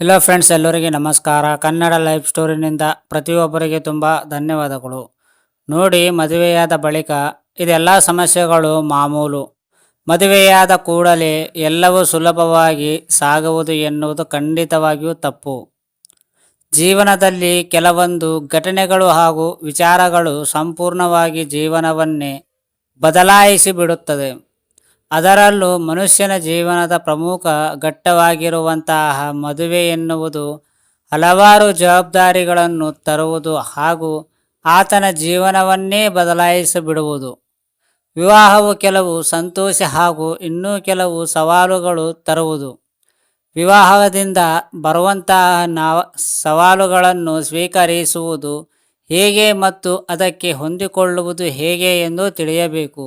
ಎಲ್ಲ ಫ್ರೆಂಡ್ಸ್ ಎಲ್ಲರಿಗೆ ನಮಸ್ಕಾರ. ಕನ್ನಡ ಲೈಫ್ ಸ್ಟೋರಿನಿಂದ ಪ್ರತಿಯೊಬ್ಬರಿಗೆ ತುಂಬ ಧನ್ಯವಾದಗಳು. ನೋಡಿ, ಮದುವೆಯಾದ ಬಳಿಕ ಇದೆಲ್ಲ ಸಮಸ್ಯೆಗಳು ಮಾಮೂಲು. ಮದುವೆಯಾದ ಕೂಡಲೇ ಎಲ್ಲವೂ ಸುಲಭವಾಗಿ ಸಾಗುವುದು ಎನ್ನುವುದು ಖಂಡಿತವಾಗಿಯೂ ತಪ್ಪು. ಜೀವನದಲ್ಲಿ ಕೆಲವೊಂದು ಘಟನೆಗಳು ಹಾಗೂ ವಿಚಾರಗಳು ಸಂಪೂರ್ಣವಾಗಿ ಜೀವನವನ್ನೇ ಬದಲಾಯಿಸಿ ಬಿಡುತ್ತದೆ ಅದರಲ್ಲೂ ಮನುಷ್ಯನ ಜೀವನದ ಪ್ರಮುಖ ಘಟ್ಟವಾಗಿರುವಂತಹ ಮದುವೆ ಎನ್ನುವುದು ಹಲವಾರು ಜವಾಬ್ದಾರಿಗಳನ್ನು ತರುವುದು ಹಾಗೂ ಆತನ ಜೀವನವನ್ನೇ ಬದಲಾಯಿಸಿಬಿಡುವುದು. ವಿವಾಹವು ಕೆಲವು ಸಂತೋಷ ಹಾಗೂ ಇನ್ನೂ ಕೆಲವು ಸವಾಲುಗಳು ತರುವುದು. ವಿವಾಹದಿಂದ ಬರುವಂತಹ ನಾವ ಸವಾಲುಗಳನ್ನು ಸ್ವೀಕರಿಸುವುದು ಹೇಗೆ ಮತ್ತು ಅದಕ್ಕೆ ಹೊಂದಿಕೊಳ್ಳುವುದು ಹೇಗೆ ಎಂದು ತಿಳಿಯಬೇಕು.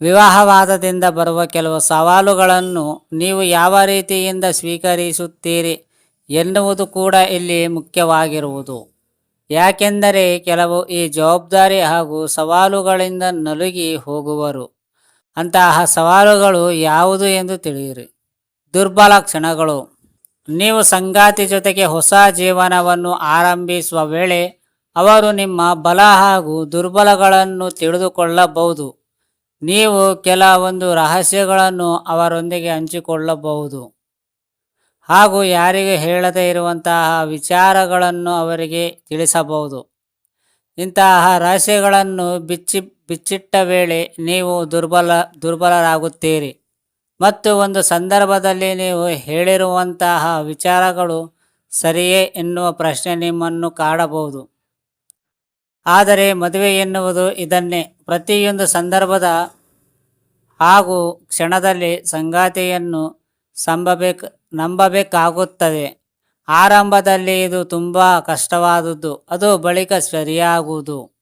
ವಿವಾಹವಾದದಿಂದ ಬರುವ ಕೆಲವು ಸವಾಲುಗಳನ್ನು ನೀವು ಯಾವ ರೀತಿಯಿಂದ ಸ್ವೀಕರಿಸುತ್ತೀರಿ ಎನ್ನುವುದು ಕೂಡ ಇಲ್ಲಿ ಮುಖ್ಯವಾಗಿರುವುದು. ಯಾಕೆಂದರೆ ಕೆಲವು ಈ ಜವಾಬ್ದಾರಿ ಹಾಗೂ ಸವಾಲುಗಳಿಂದ ನಲುಗಿ ಹೋಗುವರು. ಅಂತಹ ಸವಾಲುಗಳು ಯಾವುದು ಎಂದು ತಿಳಿಯಿರಿ. ದುರ್ಬಲ ಕ್ಷಣಗಳು. ನೀವು ಸಂಗಾತಿ ಜೊತೆಗೆ ಹೊಸ ಜೀವನವನ್ನು ಆರಂಭಿಸುವ ವೇಳೆ ಅವರು ನಿಮ್ಮ ಬಲ ಹಾಗೂ ದುರ್ಬಲಗಳನ್ನು ತಿಳಿದುಕೊಳ್ಳಬಹುದು. ನೀವು ಕೆಲವೊಂದು ರಹಸ್ಯಗಳನ್ನು ಅವರೊಂದಿಗೆ ಹಂಚಿಕೊಳ್ಳಬಹುದು. ಹಾಗೂ ಯಾರಿಗೆ ಹೇಳದೇ ಇರುವಂತಹ ವಿಚಾರಗಳನ್ನು ಅವರಿಗೆ ತಿಳಿಸಬಹುದು. ಇಂತಹ ರಹಸ್ಯಗಳನ್ನು ಬಿಚ್ಚಿ, ಬಿಚ್ಚಿಟ್ಟ ವೇಳೆ ನೀವು ದುರ್ಬಲ, ದುರ್ಬಲರಾಗುತ್ತೀರಿ. ಮತ್ತು ಒಂದು ಸಂದರ್ಭದಲ್ಲಿ ನೀವು ಹೇಳಿರುವಂತಹ ವಿಚಾರಗಳು ಸರಿಯೇ ಎನ್ನುವ ಪ್ರಶ್ನೆ ನಿಮ್ಮನ್ನು ಕಾಡಬಹುದು. ಆದರೆ ಮದುವೆ ಎನ್ನುವುದು ಇದನ್ನೇ. ಪ್ರತಿಯೊಂದು ಸಂದರ್ಭದ ಹಾಗೂ ಕ್ಷಣದಲ್ಲಿ ಸಂಗಾತಿಯನ್ನು ಸಂಭಬೇಕು, ನಂಬಬೇಕಾಗುತ್ತದೆ. ಆರಂಭದಲ್ಲಿ ಇದು ತುಂಬ ಕಷ್ಟವಾದದ್ದು. ಅದು ಬಳಿಕ ಸರಿಯಾಗುವುದು.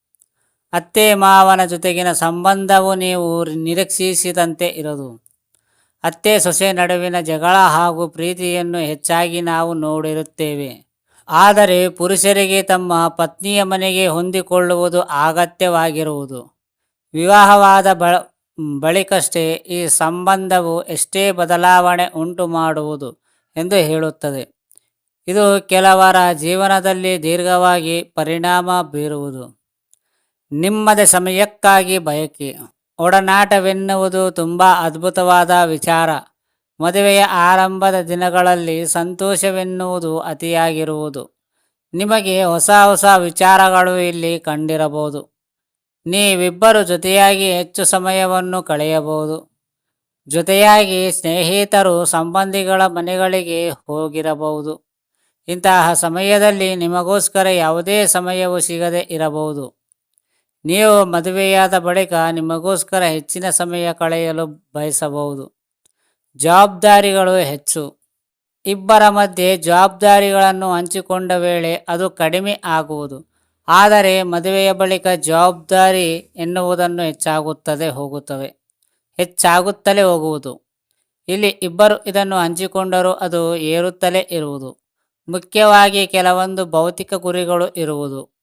ಅತ್ತೆ ಮಾವನ ಜೊತೆಗಿನ ಸಂಬಂಧವು ನೀವು ನಿರೀಕ್ಷಿಸಿದಂತೆ ಇರದು. ಅತ್ತೆ ಸೊಸೆ ನಡುವಿನ ಜಗಳ ಹಾಗೂ ಪ್ರೀತಿಯನ್ನು ಹೆಚ್ಚಾಗಿ ನಾವು ನೋಡಿರುತ್ತೇವೆ. ಆದರೆ ಪುರುಷರಿಗೆ ತಮ್ಮ ಪತ್ನಿಯ ಮನೆಗೆ ಹೊಂದಿಕೊಳ್ಳುವುದು ಅಗತ್ಯವಾಗಿರುವುದು. ವಿವಾಹವಾದ ಬ ಬಳಿಕಷ್ಟೇ ಈ ಸಂಬಂಧವು ಎಷ್ಟೇ ಬದಲಾವಣೆ ಉಂಟು ಮಾಡುವುದು ಎಂದು ಹೇಳುತ್ತದೆ. ಇದು ಕೆಲವರ ಜೀವನದಲ್ಲಿ ದೀರ್ಘವಾಗಿ ಪರಿಣಾಮ ಬೀರುವುದು. ನಿಮ್ಮದ ಸಮಯಕ್ಕಾಗಿ ಬಯಕೆ. ಒಡನಾಟವೆನ್ನುವುದು ತುಂಬ ಅದ್ಭುತವಾದ ವಿಚಾರ. ಮದುವೆಯ ಆರಂಭದ ದಿನಗಳಲ್ಲಿ ಸಂತೋಷವೆನ್ನುವುದು ಅತಿಯಾಗಿರುವುದು. ನಿಮಗೆ ಹೊಸ ಹೊಸ ವಿಚಾರಗಳು ಇಲ್ಲಿ ಕಂಡಿರಬಹುದು. ನೀವಿಬ್ಬರು ಜೊತೆಯಾಗಿ ಹೆಚ್ಚು ಸಮಯವನ್ನು ಕಳೆಯಬಹುದು. ಜೊತೆಯಾಗಿ ಸ್ನೇಹಿತರು ಸಂಬಂಧಿಗಳ ಮನೆಗಳಿಗೆ ಹೋಗಿರಬಹುದು. ಇಂತಹ ಸಮಯದಲ್ಲಿ ನಿಮಗೋಸ್ಕರ ಯಾವುದೇ ಸಮಯವು ಸಿಗದೆ ಇರಬಹುದು. ನೀವು ಮದುವೆಯಾದ ಬಳಿಕ ನಿಮಗೋಸ್ಕರ ಹೆಚ್ಚಿನ ಸಮಯ ಕಳೆಯಲು ಬಯಸಬಹುದು. ಜವಾಬ್ದಾರಿಗಳು ಹೆಚ್ಚು. ಇಬ್ಬರ ಮಧ್ಯೆ ಜವಾಬ್ದಾರಿಗಳನ್ನು ಹಂಚಿಕೊಂಡ ವೇಳೆ ಅದು ಕಡಿಮೆ ಆಗುವುದು. ಆದರೆ ಮದುವೆಯ ಬಳಿಕ ಜವಾಬ್ದಾರಿ ಎನ್ನುವುದನ್ನು ಹೆಚ್ಚಾಗುತ್ತದೆ ಹೋಗುತ್ತವೆ ಹೆಚ್ಚಾಗುತ್ತಲೇ ಹೋಗುವುದು. ಇಲ್ಲಿ ಇಬ್ಬರು ಇದನ್ನು ಹಂಚಿಕೊಂಡರೂ ಅದು ಏರುತ್ತಲೇ ಇರುವುದು. ಮುಖ್ಯವಾಗಿ ಕೆಲವೊಂದು ಭೌತಿಕ ಗುರಿಗಳು ಇರುವುದು.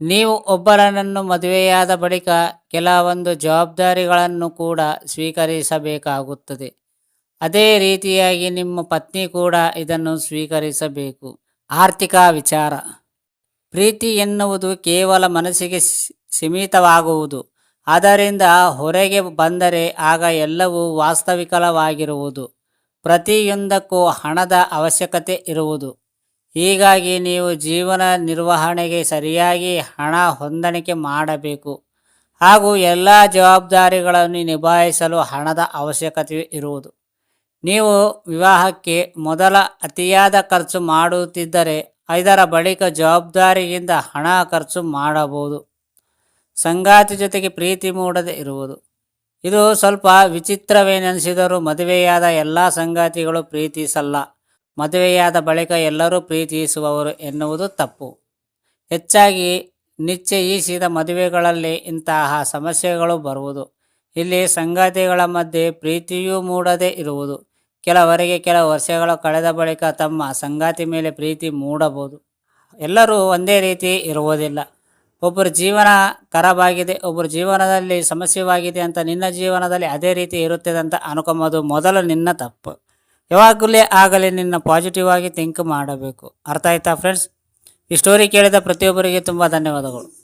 ನೀವು ಒಬ್ಬರನನ್ನು ಮದುವೆಯಾದ ಬಳಿಕ ಕೆಲವೊಂದು ಜವಾಬ್ದಾರಿಗಳನ್ನು ಕೂಡ ಸ್ವೀಕರಿಸಬೇಕಾಗುತ್ತದೆ. ಅದೇ ರೀತಿಯಾಗಿ ನಿಮ್ಮ ಪತ್ನಿ ಕೂಡ ಇದನ್ನು ಸ್ವೀಕರಿಸಬೇಕು. ಆರ್ಥಿಕ ವಿಚಾರ. ಪ್ರೀತಿ ಎನ್ನುವುದು ಕೇವಲ ಮನಸ್ಸಿಗೆ ಸೀಮಿತವಾಗುವುದು. ಅದರಿಂದ ಹೊರಗೆ ಬಂದರೆ ಆಗ ಎಲ್ಲವೂ ವಾಸ್ತವಿಕವಾಗಿರುವುದು. ಪ್ರತಿಯೊಂದಕ್ಕೂ ಹಣದ ಅವಶ್ಯಕತೆ ಇರುವುದು. ಹೀಗಾಗಿ ನೀವು ಜೀವನ ನಿರ್ವಹಣೆಗೆ ಸರಿಯಾಗಿ ಹಣ ಹೊಂದಾಣಿಕೆ ಮಾಡಬೇಕು. ಹಾಗೂ ಎಲ್ಲ ಜವಾಬ್ದಾರಿಗಳನ್ನು ನಿಭಾಯಿಸಲು ಹಣದ ಅವಶ್ಯಕತೆ ಇರುವುದು. ನೀವು ವಿವಾಹಕ್ಕೆ ಮೊದಲ ಅತಿಯಾದ ಖರ್ಚು ಮಾಡುತ್ತಿದ್ದರೆ ಇದರ ಬಳಿಕ ಜವಾಬ್ದಾರಿಯಿಂದ ಹಣ ಖರ್ಚು ಮಾಡಬಹುದು. ಸಂಗಾತಿ ಜೊತೆಗೆ ಪ್ರೀತಿ ಮೂಡದೆ ಇರುವುದು. ಇದು ಸ್ವಲ್ಪ ವಿಚಿತ್ರವೇನೆನಿಸಿದರೂ ಮದುವೆಯಾದ ಎಲ್ಲ ಸಂಗಾತಿಗಳು ಪ್ರೀತಿಸಲ್ಲ. ಮದುವೆಯಾದ ಬಳಿಕ ಎಲ್ಲರೂ ಪ್ರೀತಿಸುವವರು ಎನ್ನುವುದು ತಪ್ಪು. ಹೆಚ್ಚಾಗಿ ನಿಶ್ಚಯಿಸಿದ ಮದುವೆಗಳಲ್ಲಿ ಇಂತಹ ಸಮಸ್ಯೆಗಳು ಬರುವುದು. ಇಲ್ಲಿ ಸಂಗಾತಿಗಳ ಮಧ್ಯೆ ಪ್ರೀತಿಯೂ ಮೂಡದೇ ಇರುವುದು. ಕೆಲವರಿಗೆ ಕೆಲವು ವರ್ಷಗಳು ಕಳೆದ ಬಳಿಕ ತಮ್ಮ ಸಂಗಾತಿ ಮೇಲೆ ಪ್ರೀತಿ ಮೂಡಬಹುದು. ಎಲ್ಲರೂ ಒಂದೇ ರೀತಿ ಇರುವುದಿಲ್ಲ. ಒಬ್ಬರ ಜೀವನ ಖರಾಬಾಗಿದೆ, ಒಬ್ಬರ ಜೀವನದಲ್ಲಿ ಸಮಸ್ಯೆವಾಗಿದೆ ಅಂತ ನಿನ್ನ ಜೀವನದಲ್ಲಿ ಅದೇ ರೀತಿ ಇರುತ್ತದೆ ಅಂತ ಅನ್ಕೊಂಬೋದು. ಮೊದಲು ನಿನ್ನ ತಪ್ಪು. ಯಾವಾಗಲೇ ಆಗಲಿ ನಿನ್ನ ಪಾಸಿಟಿವ್ ಆಗಿ ಥಿಂಕ್ ಮಾಡಬೇಕು. ಅರ್ಥ ಆಯ್ತಾ ಫ್ರೆಂಡ್ಸ್ ಈ ಸ್ಟೋರಿ ಕೇಳಿದ ಪ್ರತಿಯೊಬ್ಬರಿಗೆ ತುಂಬ ಧನ್ಯವಾದಗಳು.